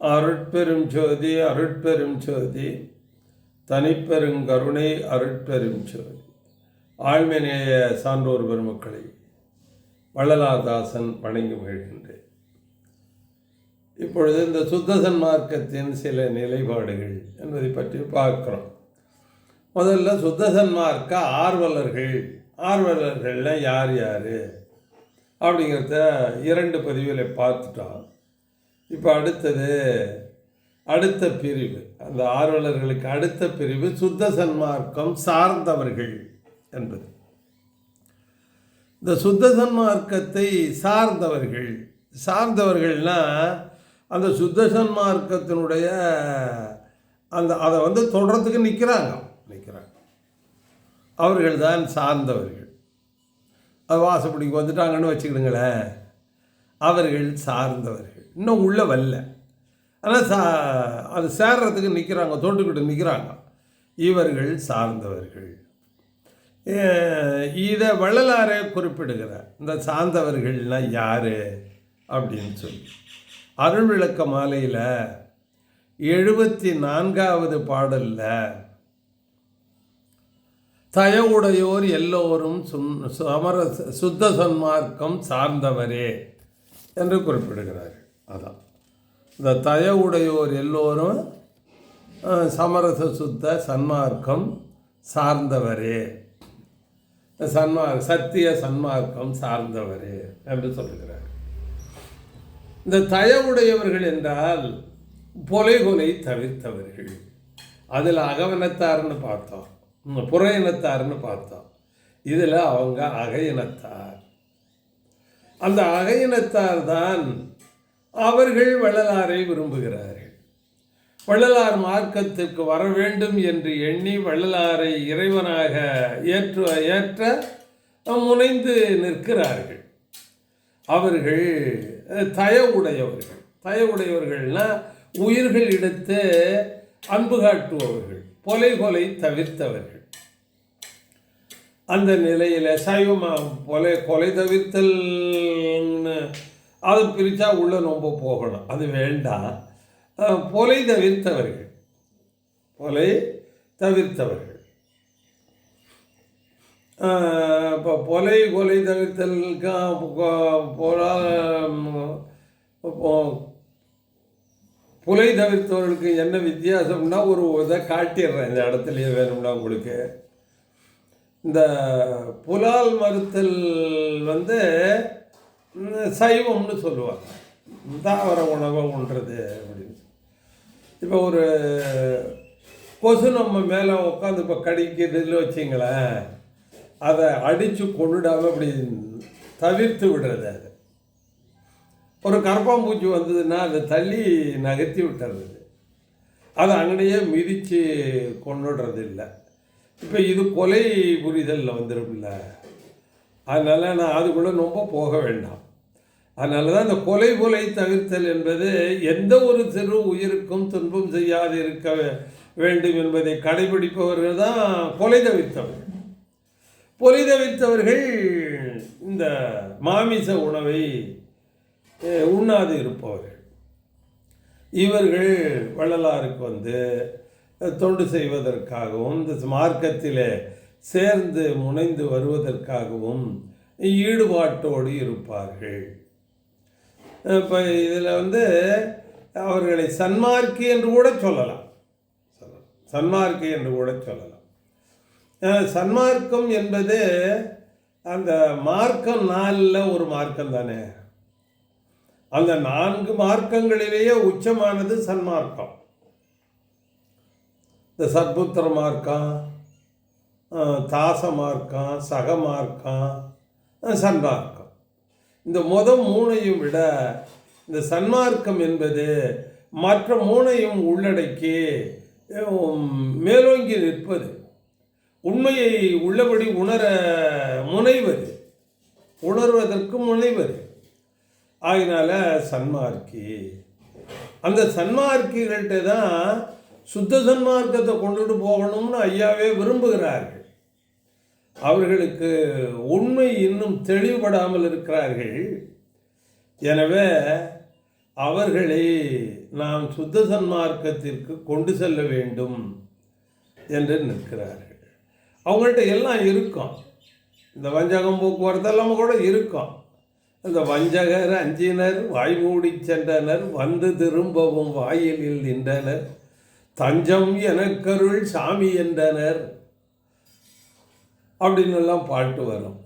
அருட்பெரும் ஜோதி அருட்பெரும் ஜோதி. தனிப்பெருங்கருணை அருட்பெரும் ஜோதி. ஆழ்மநேய சான்றோர் பெருமக்களை வள்ளலாதாசன் வணங்கி மகிழ்கின்றேன். இப்பொழுது இந்த சுத்தசன் மார்க்கத்தின் சில நிலைப்பாடுகள் என்பதை பற்றி பார்க்குறோம். முதல்ல சுத்தசன் மார்க்க ஆர்வலர்கள். ஆர்வலர்கள்லாம் யார் யார்? அப்படிங்கிறத இரண்டு பதிவுகளை பார்த்துட்டோம். இப்போ அடுத்தது அடுத்த பிரிவு. அந்த ஆர்வலர்களுக்கு அடுத்த பிரிவு சுத்த சன்மார்க்கம் சார்ந்தவர்கள் என்பது. இந்த சுத்த சன்மார்க்கத்தை சார்ந்தவர்கள் சார்ந்தவர்கள்னா அந்த சுத்த சன்மார்க்கத்தினுடைய அந்த அதை வந்து தொடரத்துக்கு நிற்கிறாங்க நிற்கிறாங்க அவர்கள் தான் சார்ந்தவர்கள். அது வாசப்படிக்கு வந்துட்டாங்கன்னு வச்சுக்கிடுங்களேன். அவர்கள் சார்ந்தவர்கள். இன்னும் உள்ளே வரல. ஆனால் சா அது சேர்றதுக்கு நிற்கிறாங்க தோண்டுக்கிட்டு நிற்கிறாங்க இவர்கள் சார்ந்தவர்கள். இதை வள்ளலாரே குறிப்பிடுகிறார். இந்த சார்ந்தவர்கள்னால் யார்? அப்படின்னு சொல்லி. அருள் விளக்க மாலையில் எழுபத்தி நான்காவது பாடலில் தயவுடையோர் எல்லோரும் சுன் சமர சுத்த சன்மார்க்கம் சார்ந்தவரே என்று குறிப்பிடுகிறார்கள் அதான். இந்த தயவுடையோர் எல்லோரும் சமரச சுத்த சன்மார்க்கம் சார்ந்தவரே. சன்மார் சத்திய சன்மார்க்கம் சார்ந்தவரே என்று சொல்லுகிறார். இந்த தயவுடையவர்கள் என்றால் பொலைகொலை கொலை தவிர்த்தவர்கள். அதில் அகவனத்தார்னு பார்த்தோம். புற இனத்தார்னு பார்த்தோம். இதில் அவங்க அகையினத்தார். அந்த அக இனத்தார் தான் அவர்கள் வள்ளலாரை விரும்புகிறார்கள். வள்ளலார் மார்க்கத்திற்கு வர வேண்டும் என்று எண்ணி வள்ளலாரை இறைவனாக ஏற்று ஏற்ற முனைந்து நிற்கிறார்கள். அவர்கள் அஹ், தயவுடையவர்கள். தயவுடையவர்கள்னா உயிர்கள் எடுத்து அன்பு காட்டுபவர்கள் கொலை கொலை தவிர்த்தவர்கள். அந்த நிலையில் சைவமாக கொலை கொலை தவிர்த்தல்னு அது பிரித்தா உள்ளே ரொம்ப போகணும். அது வேண்டாம். பொலை தவிர்த்தவர்கள். பொலை தவிர்த்தவர்கள். இப்போ கொலை கொலை தவிர்த்தலுக்கு புலை தவிர்த்தவர்களுக்கு என்ன வித்தியாசம்னா ஒரு இதை காட்டிடுறேன். இந்த இடத்துலயே வேணும்னா உங்களுக்கு. இந்த புலால் மறுத்தல் வந்து சைவம்னு சொல்லுவாங்க. தாவர உணவை உண்றது அப்படின்னு. இப்போ ஒரு கொசு நம்ம மேலே உட்காந்து இப்போ கடிக்கிறதுல வச்சிங்களேன் அதை அடித்து கொண்டுடாமல் அப்படி தவிர்த்து விடுறது அது. ஒரு கரப்பாம்பூச்சி வந்ததுன்னா அதை தள்ளி நகர்த்தி விட்டுறது. அதை அங்கேயே மிதித்து கொண்டுடுறது இல்லை. இப்போ இது கொலை புரிதலில் வந்துடும்ல அதனால் நான் அதுக்குள்ளே ரொம்ப போக வேண்டாம். அதனால தான் இந்த கொலை கொலை தவிர்த்தல் என்பது எந்த ஒரு சிறு உயிருக்கும் துன்பம் செய்யாது இருக்க வேண்டும் என்பதை கடைபிடிப்பவர்கள் தான் கொலை தவிர்த்தவர்கள். கொலை தவிர்த்தவர்கள் இந்த மாமிச உணவை உண்ணாது இருப்பவர்கள். இவர்கள் வள்ளலாருக்கு வந்து தொண்டு செய்வதற்காகவும் இந்த மார்க்கத்திலே சேர்ந்து முனைந்து வருவதற்காகவும் ஈடுபாட்டோடு இருப்பார்கள். இப்போ இதில் வந்து அவர்களை சன்மார்க்கி என்று கூட சொல்லலாம். சன்மார்க்கி என்று கூட சொல்லலாம். சன்மார்க்கம் என்பது அந்த மார்க்கம் நாலில் ஒரு மார்க்கம் தானே? அந்த நான்கு மார்க்கங்களிலேயே உச்சமானது சன்மார்க்கம். இந்த சத்புத்திர மார்க்கம் தாசமாக இருக்கான் சகமாக இருக்கான் சன்மார்க்கம். இந்த முத மூணையும் விட இந்த சன்மார்க்கம் என்பது மற்ற மூணையும் உள்ளடக்கி மேலோங்கி நிற்பது. உண்மையை உள்ளபடி உணர முனைவது. உணர்வதற்கு முனைவது. ஆகினால சன்மார்க்கி. அந்த சன்மார்க்கிகள்கிட்ட தான் சுத்த சன்மார்க்கத்தை கொண்டுட்டு போகணும்னு ஐயாவே விரும்புகிறார்கள். அவர்களுக்கு உண்மை இன்னும் தெளிவுபடாமல் இருக்கிறார்கள். எனவே அவர்களை நாம் சுத்த சன்மார்க்கத்திற்கு கொண்டு செல்ல வேண்டும் என்று நிற்கிறார்கள். அவங்கள்ட்ட எல்லாம் இருக்கும். இந்த வஞ்சகம் போக்குவரத்தெல்லாம் கூட இருக்கும். இந்த வஞ்சகர் அஞ்சினர் வாய்மூடி சென்றனர் வந்து திரும்பவும் வாயிலில் நின்றனர் தஞ்சம் எனக்கருள் சாமி என்றனர். அப்படின்னு எல்லாம் பாட்டு வரும்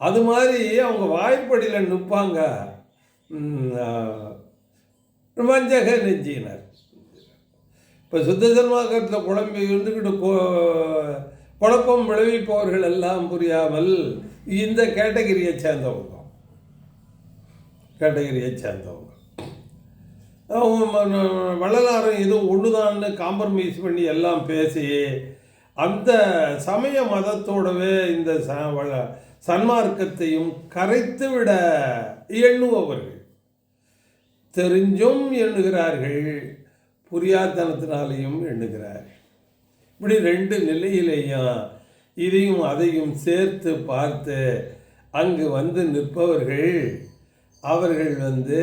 அது மாதிரி அவங்க வாய்ப்படியில் நிற்பாங்க மஞ்சக வஞ்சக நெஞ்சினர் இப்போ சுத்த சன்மார்க்கத்தில் குழம்பி இருந்துக்கிட்டு குழப்பம் விளைவிப்பவர்கள் எல்லாம் புரியாமல் இந்த கேட்டகரியை சேர்ந்தவங்க கேட்டகரியை சேர்ந்தவங்க வள்ளலாரம் எதுவும் ஒன்று இது ஒன்றுதான்னு காம்ப்ரமைஸ் பண்ணி எல்லாம் பேசி அந்த சமய மதத்தோடவே இந்த ச சன்மார்க்கத்தையும் கரைத்து விட எண்ணுபவர்கள். தெரிஞ்சும் எண்ணுகிறார்கள் புரியாதனத்தினாலையும் எண்ணுகிறார்கள். இப்படி ரெண்டு நிலையிலையும் இதையும் அதையும் சேர்த்து பார்த்து அங்கு வந்து நிற்பவர்கள் அவர்கள் வந்து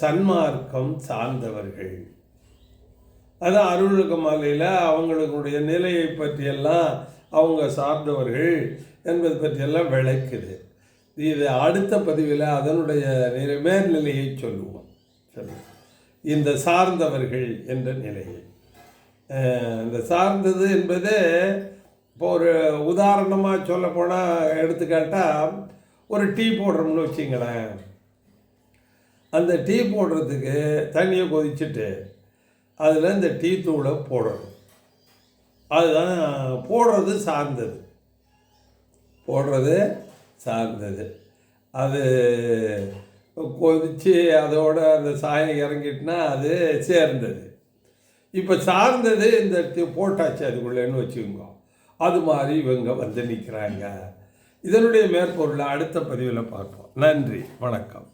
சன்மார்க்கம் சார்ந்தவர்கள். அது அருளுக்கு மாலையில் அவங்களுடைய நிலையை பற்றியெல்லாம் அவங்க சார்ந்தவர்கள் என்பது பற்றியெல்லாம் விளக்குது. இது அடுத்த பதிவில் அதனுடைய மேல்நிலையை சொல்லுவோம். சரி. இந்த சார்ந்தவர்கள் என்ற நிலையை. இந்த சார்ந்தது என்பது இப்போ ஒரு உதாரணமாக சொல்ல போனால் எடுத்துக்காட்டால் ஒரு டீ போடுறோம்னு வச்சிங்களேன். அந்த டீ போடுறதுக்கு தண்ணியை கொதிச்சுட்டு அதில் இந்த டீ தூளை போடணும். அதுதான் போடுறது சார்ந்தது. போடுறது சார்ந்தது. அது கொதித்து அதோட அந்த சாயம் இறங்கிட்டுனா அது சேர்ந்தது. இப்போ சார்ந்தது இந்த போட்டாச்சு அதுக்குள்ளேன்னு வச்சுக்கோங்க. அது மாதிரி இவங்க வந்து நிற்கிறாங்க இதனுடைய மேற்பொருளை அடுத்த பதிவில் பார்ப்போம். நன்றி. வணக்கம்.